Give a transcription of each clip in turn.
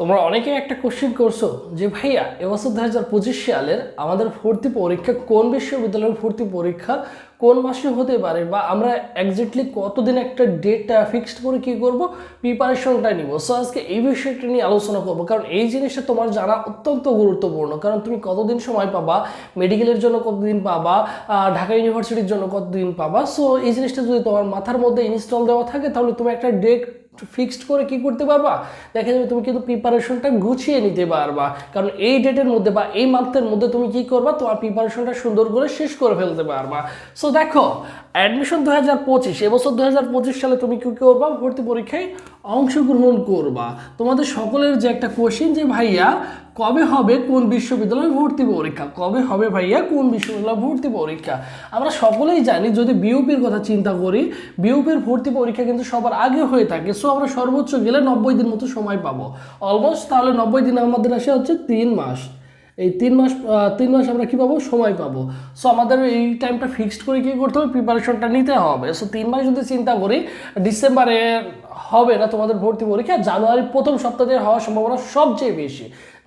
তোমরা অনেকে একটা কোশ্চেন করছ যে, ভাইয়া এবছর দু হাজার পঁচিশ সালের আমাদের ভর্তি পরীক্ষা কোন বিশ্ববিদ্যালয়ের ভর্তি পরীক্ষা কোন মাসে হতে পারে বা আমরা একজাক্টলি কতদিন একটা ডেটটা ফিক্সড করে কি করব প্রিপারেশনটা নিব? সো আজকে এই বিষয়টা নিয়ে আলোচনা করব। কারণ এই জিনিসটা তোমার জানা অত্যন্ত গুরুত্বপূর্ণ। কারণ তুমি কতদিন সময় পাবা মেডিকেলের জন্য কতদিন পাবা ঢাকা ইউনিভার্সিটির জন্য কতদিন পাবা? সো এই জিনিসটা যদি তোমার মাথার মধ্যে ইনস্টল দেওয়া থাকে, তাহলে তুমি একটা ডেট ফিক্সড করে কি করতে পারবা? দেখা যাবে তুমি কিন্তু প্রিপারেশনটা গুছিয়ে নিতে পারবা। কারণ এই ডেটের মধ্যে বা এই মান্থের মধ্যে তুমি কি করবা? তোমার প্রিপারেশনটা সুন্দর করে শেষ করে ফেলতে পারবা। সো দেখো অ্যাডমিশন দু হাজার পঁচিশ, এবছর দু হাজার পঁচিশ সালে তুমি কী করবা? ভর্তি পরীক্ষায় অংশগ্রহণ করবা। তোমাদের সকলের যে একটা কোশ্চেন যে, ভাইয়া, কবে হবে কোন বিশ্ববিদ্যালয়ে ভর্তি পরীক্ষা? কবে হবে ভাইয়া কোন বিশ্ববিদ্যালয়ে ভর্তি পরীক্ষা? আমরা সকলেই জানি, যদি বিউপির কথা চিন্তা করি বিউপির ভর্তি পরীক্ষা কিন্তু সবার আগে হয়ে থাকে। সো আমরা সর্বোচ্চ গেলে নব্বই দিন মতো সময় পাবো। অলমোস্ট তাহলে নব্বই দিন আমাদের আসে হচ্ছে তিন মাস। এই তিন মাস তিন মাস আমরা কী পাবো? সময় পাবো। সো আমাদের এই টাইমটা ফিক্সড করে কী করতে হবে প্রিপারেশনটা নিতে হবে। সো তিন মাস যদি চিন্তা করি ডিসেম্বরে হবে না তোমাদের ভর্তি পরীক্ষা জানুয়ারির প্রথম সপ্তাহে হওয়ার সম্ভাবনা সবচেয়ে বেশি।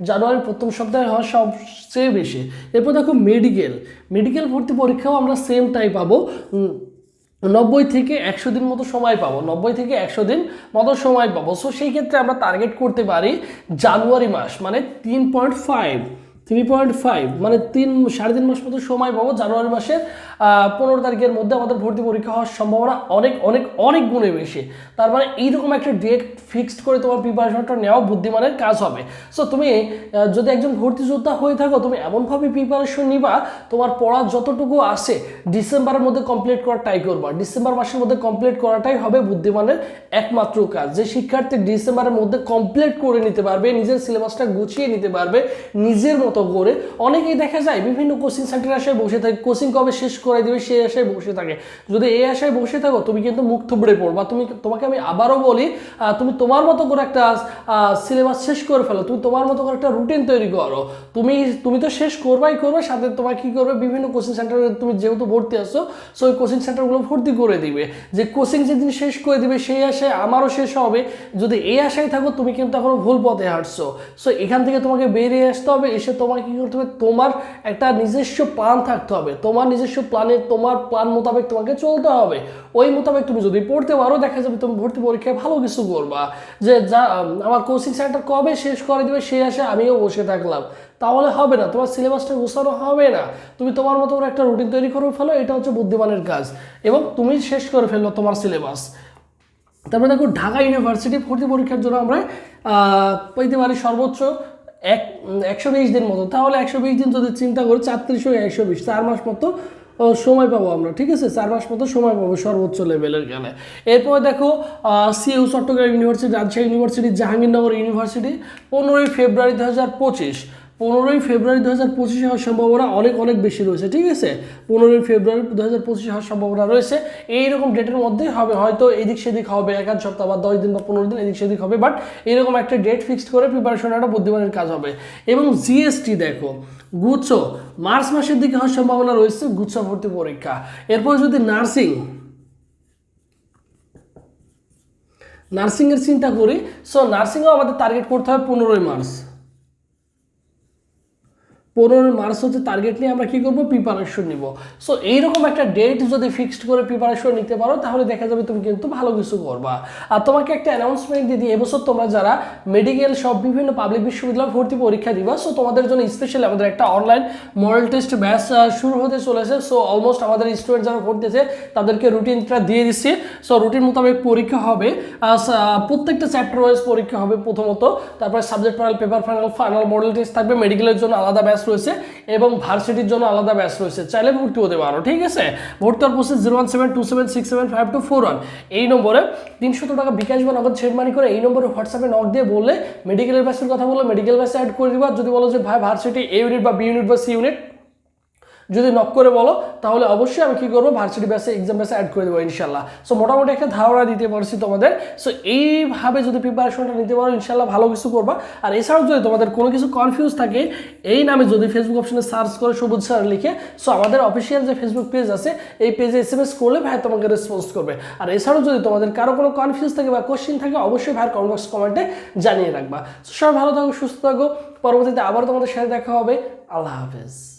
জানুয়ারির প্রথম সপ্তাহে হওয়ার সবচেয়ে বেশি। এরপর দেখো মেডিকেল মেডিকেল ভর্তি পরীক্ষাও আমরা সেম টাই পাবো। নব্বই থেকে একশো দিন মতো সময় পাবো। নব্বই থেকে একশো দিন মতো সময় পাবো। সো সেই ক্ষেত্রে আমরা টার্গেট করতে পারি জানুয়ারি মাস মানে তিন point five three point five মানে তিন, সাড়ে তিন মাস মতো সময় পাবো জানুয়ারি মাসের পনেরো তারিখের মধ্যে আমাদের ভর্তি পরীক্ষা হওয়ার সম্ভাবনা অনেক অনেক অনেক গুণে বেশি। তার মানে এইরকম একটা ডেট ফিক্সড করে তোমার প্রিপারেশনটা নেওয়া বুদ্ধিমানের কাজ হবে। সো তুমি যদি একজন ভর্তি যোদ্ধা হয়ে থাকো, তুমি এমনভাবে প্রিপারেশন নিবা, তোমার পড়া যতটুকু আসে ডিসেম্বরের মধ্যে কমপ্লিট করার ট্রাই করবা। ডিসেম্বর মাসের মধ্যে কমপ্লিট করাটাই হবে বুদ্ধিমানের একমাত্র কাজ। যে শিক্ষার্থী ডিসেম্বরের মধ্যে কমপ্লিট করে নিতে পারবে, নিজের সিলেবাসটা গুছিয়ে নিতে পারবে, নিজের মতো করে অনেকেই দেখা যায় বিভিন্ন কোচিং সেন্টারে আসায় বসে থাকে। কোচিং কবে শেষ করে দিবে সেই আশায় বসে থাকে। যদি এই আশায় বসে থাকো, তুমি কিন্তু মুখ থুবড়ে পড়বা তুমি, তোমাকে আমি আবারও বলি তুমি তোমার মতো করে একটা সিলেবাস শেষ করে ফেলো। তুমি তোমার মতো করে একটা রুটিন তৈরি করো। তুমি তুমি তো শেষ করবাই করবে, সাথে তোমার কি করবে, বিভিন্ন কোচিং সেন্টারে তুমি যেহেতু ভর্তি আসছো সো ওই কোচিং সেন্টারগুলো ভর্তি করে দিবে। যে কোচিং যেদিন শেষ করে দিবে, সেই আশায় আমারও শেষ হবে। যদি এই আশায় থাকো, তুমি কিন্তু এখনও ভুল পথে হাঁটছো। সো এখান থেকে তোমাকে বেরিয়ে আসতে হবে, এসে তোমাকে কি করতে হবে? তোমার একটা নিজস্ব প্ল্যান থাকতে হবে। তোমার নিজস্ব প্ল্যানে তোমার প্ল্যান মোতাবেক তোমাকে চলতে হবে। ওই মোতাবেক তুমি যদি পড়তে পারো, দেখা যাবে তুমি ভর্তি পরীক্ষায় ভালো কিছু করবা। যে যা আমার কোচিং সেন্টার কবে শেষ করে দিবে সেই আশে আমিও বসে থাকলাম। তাহলে হবে না। তোমার সিলেবাসটা গুছানো হবে না। তুমি তোমার মতো একটা রুটিন তৈরি করে ফেলো, এটা হচ্ছে বুদ্ধিমানের কাজ। এবং তুমি শেষ করে ফেলল তোমার সিলেবাস তারপরে দেখো, ঢাকা ইউনিভার্সিটি ভর্তি পরীক্ষার জন্য আমরা পেতে পারি সর্বোচ্চ এক একশো বিশ দিন মতো। তাহলে একশো বিশ দিন যদি চিন্তা করি চারত্রিশশো একশো বিশ। চার মাস মতো সময় পাবো আমরা, ঠিক আছে? চার মাস মতো সময় পাবো সর্বোচ্চ লেভেলের গেলে এরপরে দেখো CU Chattogram university, Rajshahi university, Jahangirnagar university, পনেরোই ফেব্রুয়ারি দু হাজার পঁচিশ। পনেরোই ফেব্রুয়ারি দু হাজার পঁচিশে হওয়ার সম্ভাবনা অনেক অনেক বেশি রয়েছে, ঠিক আছে? পনেরোই ফেব্রুয়ারি দু হাজার পঁচিশে হওয়ার সম্ভাবনা রয়েছে। এইরকম ডেটের মধ্যেই হবে, হয়তো এদিক সেদিক হবে এক আধ সপ্তাহ বা দশ দিন বা পনেরো দিন এদিক সেদিক হবে বাট এরকম একটা ডেট ফিক্সড করে প্রিপারেশন একটা বুদ্ধিমানের কাজ হবে। এবং জিএসটি দেখো, গুচ্ছ, মার্চ মাসের দিকে হওয়ার সম্ভাবনা রয়েছে গুচ্ছ ভর্তি পরীক্ষা। এরপর যদি নার্সিং, নার্সিংয়ের চিন্তা করি সো নার্সিংও আমাদের টার্গেট করতে হবে পনেরোই মার্চ। পনেরোই মার্চ হচ্ছে টার্গেট নিয়ে আমরা কি করব? প্রিপারেশন নিব। সো এইরকম একটা ডেট যদি ফিক্সড করে প্রিপারেশন নিতে পারো, তাহলে দেখা যাবে তুমি কিন্তু ভালো কিছু করবা। আর তোমাকে একটা অ্যানাউন্সমেন্ট দিয়ে দিই, এবছর তোমরা যারা মেডিকেল সব বিভিন্ন পাবলিক বিশ্ববিদ্যালয় ভর্তি পরীক্ষা দিবা সো তোমাদের জন্য স্পেশালি আমাদের একটা অনলাইন মডেল টেস্ট ব্যাচ শুরু হতে চলেছে। সো অলমোস্ট আমাদের স্টুডেন্ট যারা পড়তেছে তাদেরকে রুটিনটা দিয়ে দিচ্ছি। সো রুটিন মোতাবেক পরীক্ষা হবে। প্রত্যেকটা চ্যাপ্টার ওয়াইজ পরীক্ষা হবে প্রথমত। তারপরে subject final paper final final model test থাকবে। মেডিকেলের জন্য আলাদা ব্যাচ রয়েছে এবং ভার্সিটির জন্য আলাদা ব্যাচ রয়েছে। চাইলে ভর্তি হতে পারো, ঠিক আছে? ভর্তি হওয়ার process zero one seven two seven six seven five two four one এই নম্বরে তিনশো টাকা বিকাশ বা নগদ সেন্ড মানি করে এই নম্বরে হোয়াটসঅ্যাপে নক দিয়ে বললে মেডিকেলের ব্যাচের কথা বললে মেডিকেল ব্যাচে অ্যাড করে দিবা। যদি বলো যে, ভাই, ভার্সিটি এ ইউনিট বা বি ইউনিট বা সি ইউনিট যদি নক করে বলো, তাহলে অবশ্যই আমি কি করব? ভার্সিটি ব্যাসে এক্সাম ব্যাসে অ্যাড করে দেবো ইনশাল্লাহ। সো মোটামুটি একটা ধারণা দিতে পারছি তোমাদের। সো এইভাবে যদি প্রিপারেশনটা নিতে পারো, ইনশাল্লাহ ভালো কিছু করবা। আর এছাড়াও যদি তোমাদের কোনো কিছু কনফিউজ থাকে, এই নামে যদি ফেসবুক অপশনে সার্চ করে সবুজ স্যার লিখে সো আমাদের অফিসিয়াল যে ফেসবুক পেজ আছে, এই পেজে এস এম এস করলে ভাই তোমাকে রেসপন্স করবে। আর এছাড়াও যদি তোমাদের কারও কোনো কনফিউজ থাকে বা কোশ্চেন থাকে, অবশ্যই ভাইয়ের কমেন্ট কমেন্টে জানিয়ে রাখবা। সো সবাই ভালো থাকো, সুস্থ থাকো। পরবর্তীতে আবার তোমাদের সাথে দেখা হবে। আল্লাহ হাফেজ।